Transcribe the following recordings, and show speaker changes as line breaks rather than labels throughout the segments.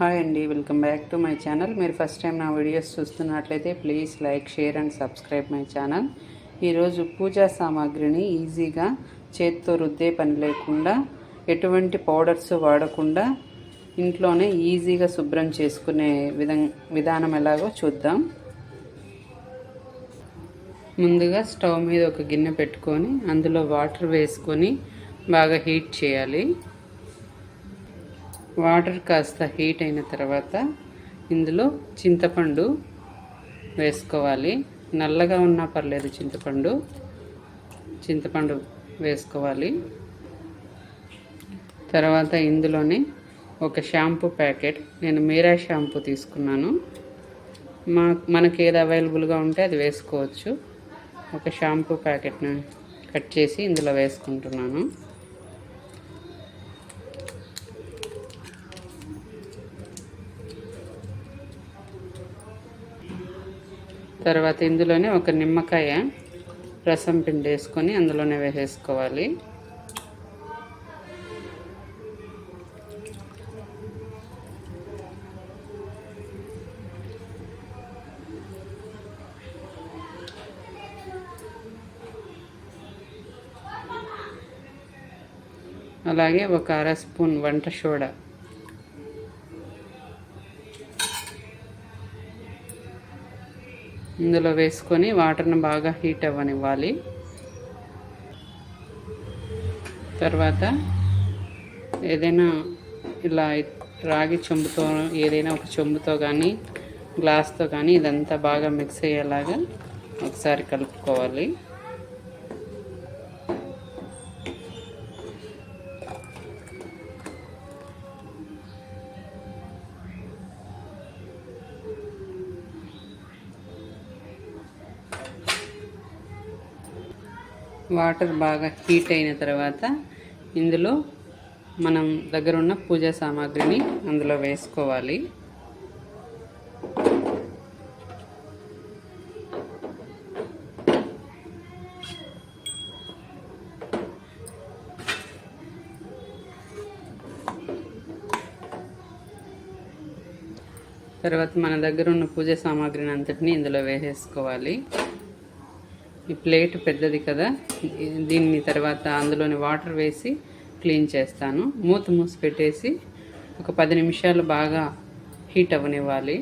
Hi అండి welcome back to my channel. మీరు first time నా వీడియోస్ చూస్తున్నట్లయితే please like share and subscribe my channel. ఈరోజు పూజా సామాగ్రిని ఈజీగా చేత్తో రుద్దే పని లేకుండా ఎటువంటి పౌడర్స్ వాడకుండా ఇంట్లోనే ఈజీగా శుభ్రం చేసుకునే విధం విధానం ఎలాగో చూద్దాం. ముందుగా స్టవ్ మీద ఒక గిన్నె పెట్టుకొని అందులో వాటర్ వేసుకొని బాగా హీట్ చేయాలి. వాటర్ కాస్త హీట్ అయిన తర్వాత ఇందులో చింతపండు వేసుకోవాలి. నల్లగా ఉన్నా పర్లేదు చింతపండు. చింతపండు వేసుకోవాలి. తర్వాత ఇందులోనే ఒక షాంపూ ప్యాకెట్. నేను మీరా షాంపూ తీసుకున్నాను. మా మనకి ఏది అవైలబుల్గా ఉంటే అది వేసుకోవచ్చు. ఒక షాంపూ ప్యాకెట్ని కట్ చేసి ఇందులో వేసుకుంటున్నాను. తర్వాత ఇందులోనే ఒక నిమ్మకాయ రసం పిండి వేసుకొని అందులోనే వేసేసుకోవాలి. అలాగే ఒక అర స్పూన్ వంట సోడా ఇందులో వేసుకొని వాటర్ని బాగా హీట్ అవ్వనివ్వాలి. తర్వాత ఏదైనా ఇలా రాగి చెంబుతో ఏదైనా ఒక చెంబుతో కానీ గ్లాస్తో కానీ ఇదంతా బాగా మిక్స్ అయ్యేలాగా ఒకసారి కలుపుకోవాలి. వాటర్ బాగా హీట్ అయిన తర్వాత ఇందులో మనం దగ్గర ఉన్న పూజా సామాగ్రిని అందులో వేసుకోవాలి. తర్వాత మన దగ్గర ఉన్న పూజ సామాగ్రిని అంతటిని ఇందులో వేసేసుకోవాలి. ఈ ప్లేట్ పెద్దది కదా. దీన్ని తర్వాత అందులోని వాటర్ వేసి క్లీన్ చేస్తాను. మూత మూసి పెట్టేసి ఒక పది నిమిషాలు బాగా హీట్ అవ్వనివ్వాలి.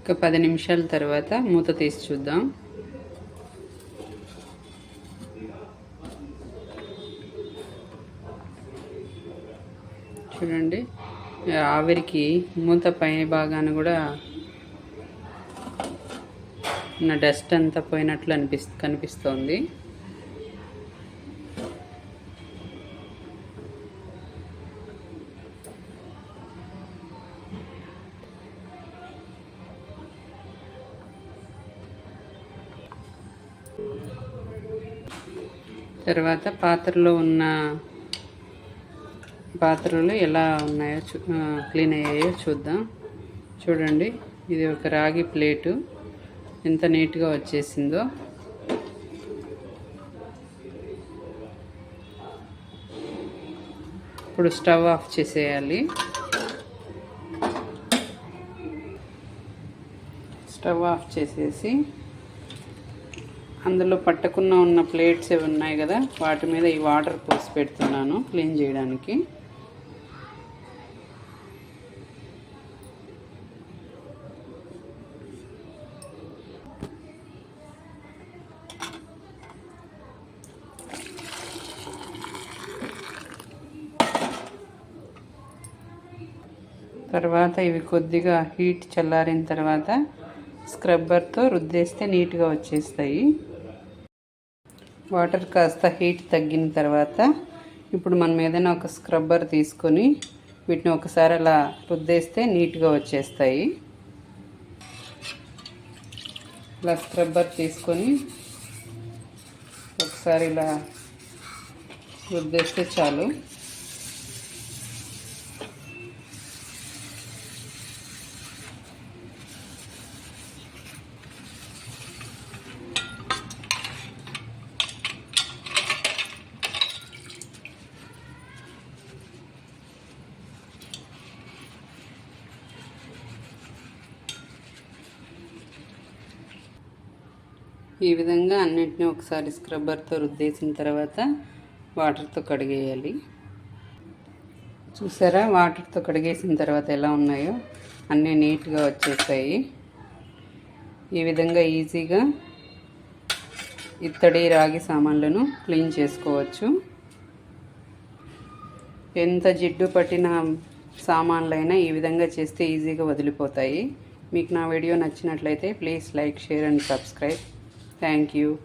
ఒక పది నిమిషాల తర్వాత మూత తీసి చూద్దాం. చూడండి ఆవిరికి మూత పై భాగాన కూడా నా డస్ట్ అంతా పోయినట్లు అనిపిస్ కనిపిస్తోంది. తర్వాత పాత్రలో ఉన్న పాత్రలు ఎలా ఉన్నాయో క్లీన్ అయ్యాయో చూద్దాం. చూడండి ఇది ఒక రాగి ప్లేటు. ఎంత నీట్గా వచ్చేసిందో. ఇప్పుడు స్టవ్ ఆఫ్ చేసేయాలి. స్టవ్ ఆఫ్ చేసేసి అందులో పట్టకుండా ఉన్న ప్లేట్స్ ఏవి ఉన్నాయి కదా వాటి మీద ఈ వాటర్ పోసి పెడుతున్నాను క్లీన్ చేయడానికి. తర్వాత ఇవి కొద్దిగా హీట్ చల్లారిన తర్వాత స్క్రబ్బర్తో రుద్దేస్తే నీట్గా వచ్చేస్తాయి. వాటర్ కాస్త హీట్ తగ్గిన తర్వాత ఇప్పుడు మనం ఏదైనా ఒక స్క్రబ్బర్ తీసుకొని వీటిని ఒకసారి అలా రుద్దేస్తే నీట్గా వచ్చేస్తాయి. ఇలా స్క్రబ్బర్ తీసుకొని ఒకసారి ఇలా రుద్దేస్తే చాలు. ఈ విధంగా అన్నింటినీ ఒకసారి స్క్రబ్బర్తో రుద్దేసిన తర్వాత వాటర్తో కడిగేయాలి. చూసారా? వాటర్తో కడిగేసిన తర్వాత ఎలా ఉన్నాయో? అన్నీ నీట్గా వచ్చేసాయి. ఈ విధంగా ఈజీగా ఇత్తడి రాగి సామాన్లను క్లీన్ చేసుకోవచ్చు. ఎంత జిడ్డు పట్టిన సామాన్లైనా ఈ విధంగా చేస్తే ఈజీగా వదిలిపోతాయి. మీకు నా వీడియో నచ్చినట్లయితే please like share and subscribe. Thank you.